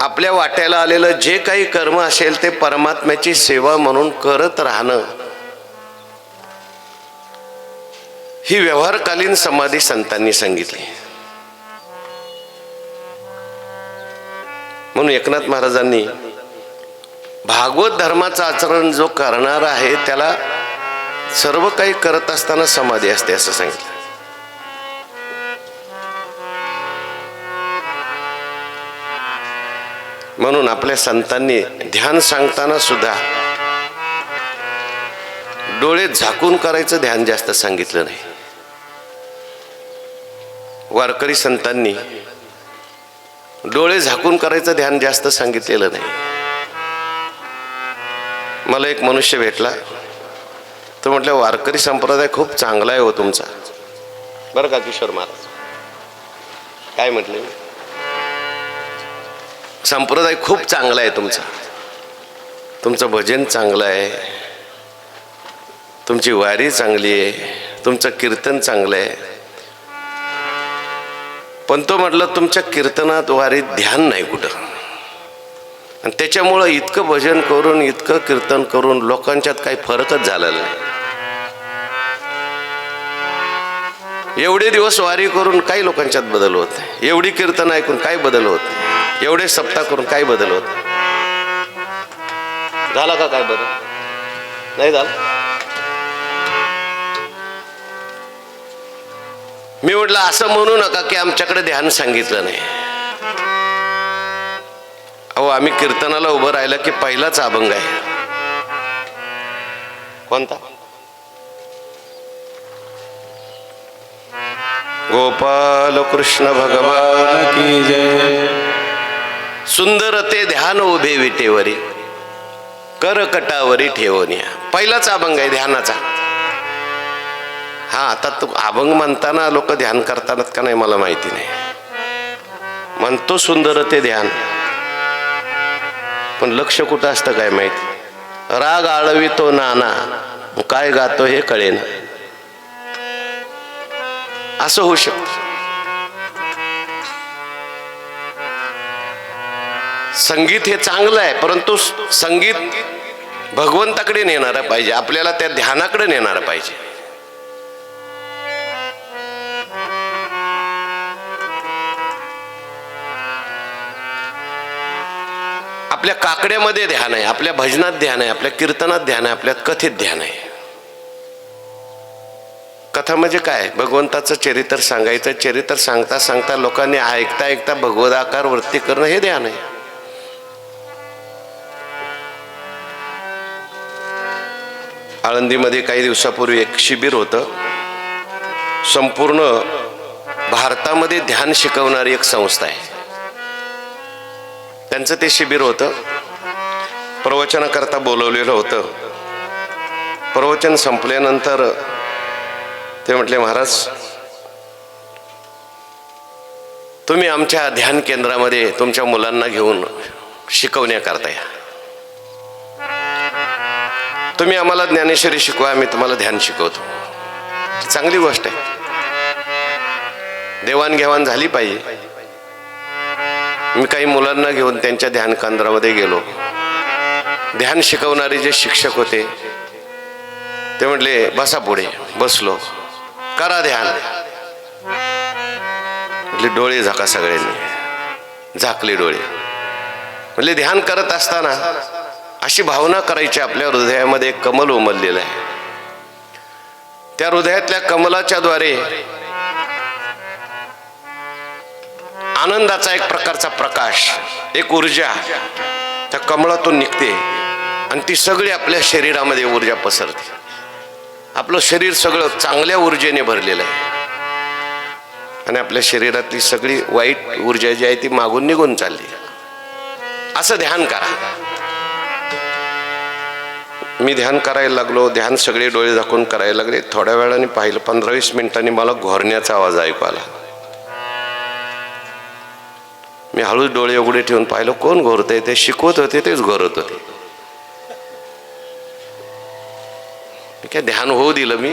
आपल्या वाट्याला आलेलं जे काही कर्म असेल ते परमात्म्याची सेवा म्हणून करत राहणं. ही व्यवहारकालीन समाधी संतांनी सांगितली. म्हणून एकनाथ महाराजांनी भागवत धर्माचं आचरण जो करणार आहे त्याला सर्व काही करत असताना समाधी असते असं सांगितलं. म्हणून आपल्या संतांनी ध्यान सांगताना सुद्धा डोळे झाकून करायचं ध्यान जास्त सांगितलं नाही. वारकरी संतांनी डोळे झाकून करायचं ध्यान जास्त सांगितलेलं नाही. मला एक मनुष्य भेटला. तो म्हटलं वारकरी संप्रदाय खूप चांगला आहे हो तुमचा. बरं का किशोर महाराज. काय म्हटले? मी संप्रदाय खूप चांगला आहे तुमचा. तुमचं भजन चांगलं आहे. तुमची वारी चांगली आहे. तुमचं कीर्तन चांगलं आहे. पण तो म्हटलं तुमच्या कीर्तनात वारीत ध्यान नाही कुठं. आणि त्याच्यामुळं इतकं भजन करून इतकं कीर्तन करून लोकांच्यात काही फरकच झालेला नाही. एवढे दिवस वारी करून काही लोकांच्यात बदल होत एवढी कीर्तन ऐकून काय बदल होत नाही. एवढे सप्ताह करून काय बदल होत झाला का काय बदल? नाही झाला? मी म्हटलं असं म्हणू नका की आमच्याकडे ध्यान सांगितलं नाही. अहो आम्ही कीर्तनाला उभं राहिलं की पहिलाच अभंग आहे. कोणता? गोपाल कृष्ण भगवान की जय. सुंदर ते ध्यान उभे विटेवरी कर कटावरी या. पहिलाच अभंग आहे ध्यानाचा. हा आता तू अभंग म्हणताना लोक ध्यान करतानात का नाही मला माहिती नाही. म्हणतो सुंदर ते ध्यान. पण लक्ष कुठं असतं काय माहिती? राग आळवितो नाना काय गातो हे कळेना. असं होऊ शकतं. संगीत हे चांगलं आहे परंतु संगीत भगवंताकडे नेणारं पाहिजे आपल्याला त्या ध्यानाकडे नेणारं पाहिजे. आपल्या काकड्यामध्ये ध्यान आहे आपल्या भजनात ध्यान आहे आपल्या कीर्तनात ध्यान आहे आपल्या कथेत ध्यान आहे. कथा म्हणजे काय? भगवंताचं चरित्र सांगायचं चरित्र सांगता सांगता लोकांनी ऐकता ऐकता भगवदाकार वृत्ती करणं हे ध्यान आहे. आळंदीमध्ये काही दिवसापूर्वी एक शिबिर होतं. संपूर्ण भारतामध्ये ध्यान शिकवणारी एक संस्था आहे. त्यांचं ते शिबिर होतं. प्रवचनाकरता बोलवलेलं होतं. प्रवचन संपल्यानंतर ते म्हटले महाराज तुम्ही आमच्या ध्यान केंद्रामध्ये तुमच्या मुलांना घेऊन शिकवण्याकरता या तुम्ही आम्हाला ज्ञानेश्वरी शिकवा आम्ही तुम्हाला ध्यान शिकवतो. चांगली गोष्ट आहे. देवाणघेवाण झाली पाहिजे. मी काही मुलांना घेऊन त्यांच्या ध्यान केंद्रामध्ये गेलो. ध्यान शिकवणारे जे शिक्षक होते ते म्हटले बसा पुढे बसलो. करा ध्यान. म्हटले डोळे झाका सगळ्यांनी. झाकले डोळे. म्हणजे ध्यान करत असताना अशी भावना करायची आपल्या हृदयामध्ये एक कमल उमललेलं आहे. त्या हृदयातल्या कमलाच्या द्वारे आनंदाचा एक प्रकारचा प्रकाश एक ऊर्जा त्या कमळातून निघते आणि ती सगळी आपल्या शरीरामध्ये ऊर्जा पसरते. आपलं शरीर सगळं चांगल्या ऊर्जेने भरलेलं आहे. आणि आपल्या शरीरातली सगळी वाईट ऊर्जा जी आहे ती मागून निघून चालली. असं ध्यान करा. मी ध्यान करायला लागलो ध्यान सगळे डोळे झाकून करायला लागले. थोड्या वेळाने पाहिलं पंधरा वीस मिनिटांनी मला घोरण्याचा आवाज ऐकू आला. मी हळूच डोळे उघडे ठेवून पाहिलं कोण घोरतंय? ते शिकवत होते तेच घोरत होते. मी काय ध्यान होऊ दिलं मी?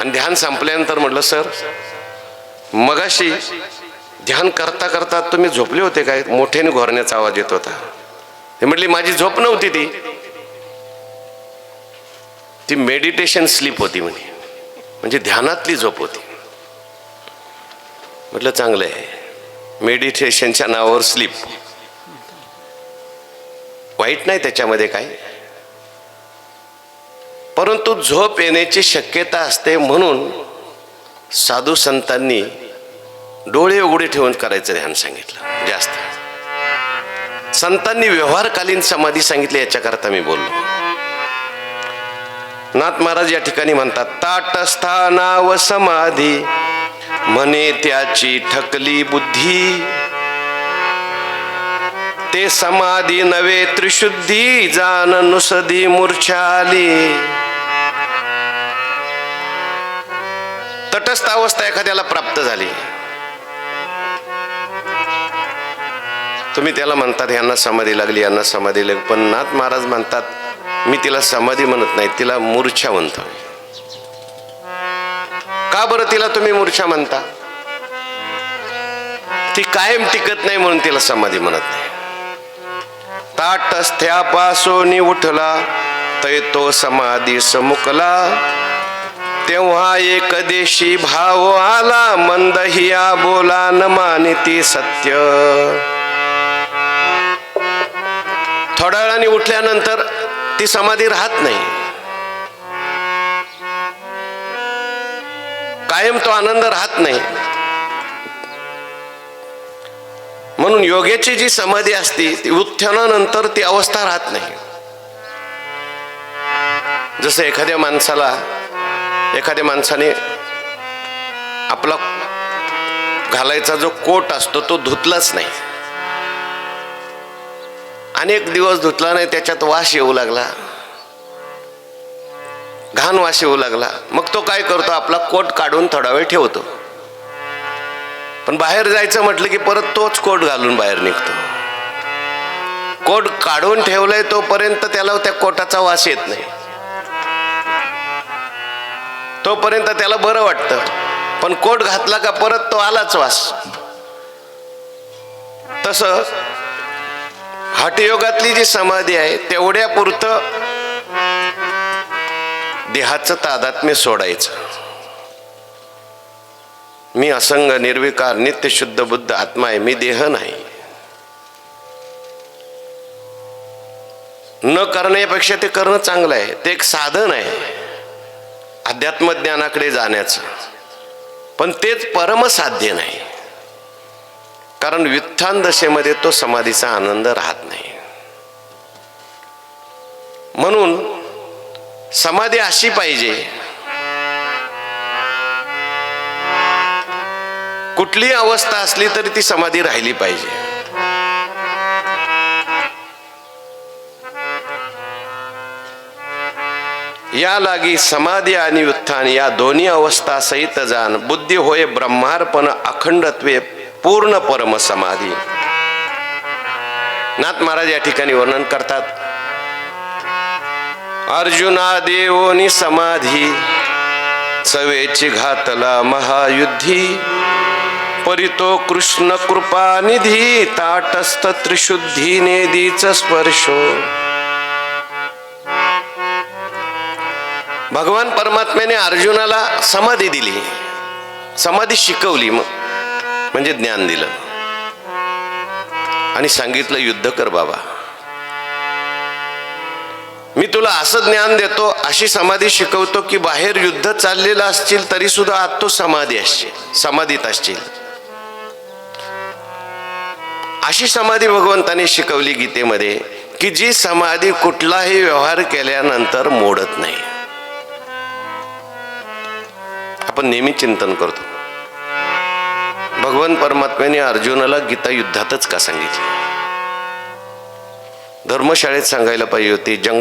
आणि ध्यान संपल्यानंतर म्हटलं सर मगाशी ध्यान करता करता तुम्ही झोपले होते काय? मोठ्याने घोरण्याचा आवाज येत होता. ते म्हटली माझी झोप नव्हती ती. ती मेडिटेशन स्लीप होती म्हणे. म्हणजे ध्यानातली झोप होती. म्हटलं चांगलं आहे मेडिटेशनच्या नावावर स्लीप वाईट नाही त्याच्यामध्ये काय परंतु झोप येण्याची शक्यता असते म्हणून साधू संतांनी डोळे उघडे ठेवून करायचं ध्यान सांगितलं. जास्त. संतांनी व्यवहारकालीन समाधी सांगितली याच्याकरता मी बोललो. नाथ महाराज या ठिकाणी म्हणतात ताटस्थाना व समाधी म्हणे त्याची ठकली बुद्धी. ते समाधी नवे त्रिशुद्धी जान नुसदी मूर्छाली. तटस्थ अवस्था एखाद्याला प्राप्त झाली. तुम्ही त्याला म्हणतात यांना समाधी लागली यांना समाधी लागली. पण नाथ महाराज म्हणतात मी तिला समाधी म्हणत नाही तिला मूर्छा म्हणतो. का बरं तिला तुम्ही मूर्छा म्हणता? ती कायम टिकत नाही म्हणून तिला समाधी म्हणत नाही. ताटस्थ्यापासून उठला तै तो समाधी समुकला. तेव्हा एक देशी भाव आला मंदहिया बोला न मानिती सत्य. थोड्या वेळाने उठल्यानंतर ती समाधी राहत नाही. कायम तो आनंद राहत नाही. म्हणून योग्याची जी समाधी असते ती उत्थानानंतर ती अवस्था राहत नाही. जसं एखाद्या माणसाला एखाद्या माणसाने आपला घालायचा जो कोट असतो तो धुतलाच नाही. अनेक दिवस धुतला नाही त्याच्यात वास येऊ लागला. घाण वास येऊ लागला. मग तो काय करतो? आपला कोट काढून थोडा वेळ ठेवतो. पण बाहेर जायचं म्हटलं की परत तोच कोट घालून बाहेर निघतो. कोट काढून ठेवलाय तोपर्यंत त्याला त्या कोटाचा वास येत नाही. तोपर्यंत त्याला बरं वाटतं. पण कोट घातला का परत तो आलाच वास. तस हटयोगातली जी समाधी आहे तेवढ्या पुरतं देहाचं तादात्म्य सोडायचं. मी असंग निर्विकार नित्य शुद्ध बुद्ध आत्मा आहे मी देह नाही. न करण्यापेक्षा ते करणं चांगलं आहे ते एक साधन आहे अध्यात्म ज्ञानाकडे जाण्याचं. पण तेच परमसाध्य नाही. कारण व्युत्थान दशेमध्ये तो समाधीचा आनंद राहत नाही. म्हणून समाधी अशी पाहिजे कुठली अवस्था असली तरी ती समाधी राहिली पाहिजे. या लागी समाधी आणि उत्थान या दोन्ही अवस्था सहित जाण बुद्धी होय ब्रह्मार्पण अखंडत्वे पूर्ण परम समाधी. नाथ महाराज या ठिकाणी वर्णन करतात. अर्जुना देवोनी समाधी सवेची घातला महायुद्धी परितो कृष्ण कृपा निधी ताटस्थ त्रिशुद्धी नेदीच स्पर्शो. भगवान परमात्म्याने अर्जुनाला समाधी दिली. समाधी शिकवली मग. म्हणजे ज्ञान दिलं. आणि सांगितलं युद्ध कर बाबा. मी तुला असं ज्ञान देतो अशी समाधी शिकवतो की बाहेर युद्ध चाललेलं असतील तरी सुद्धा आत तो समाधी असशील समाधीत असशील. अशी समाधी भगवंताने शिकवली गीतेमध्ये की जी समाधी कुठलाही व्यवहार केल्यानंतर मोडत नाही. आपण नेहमी चिंतन करतो. भगवान परमात्म्याने अर्जुनाला गीता युद्धातच का सांगितली? धर्मशाळेत सांगायला पाहिजे होती जंगल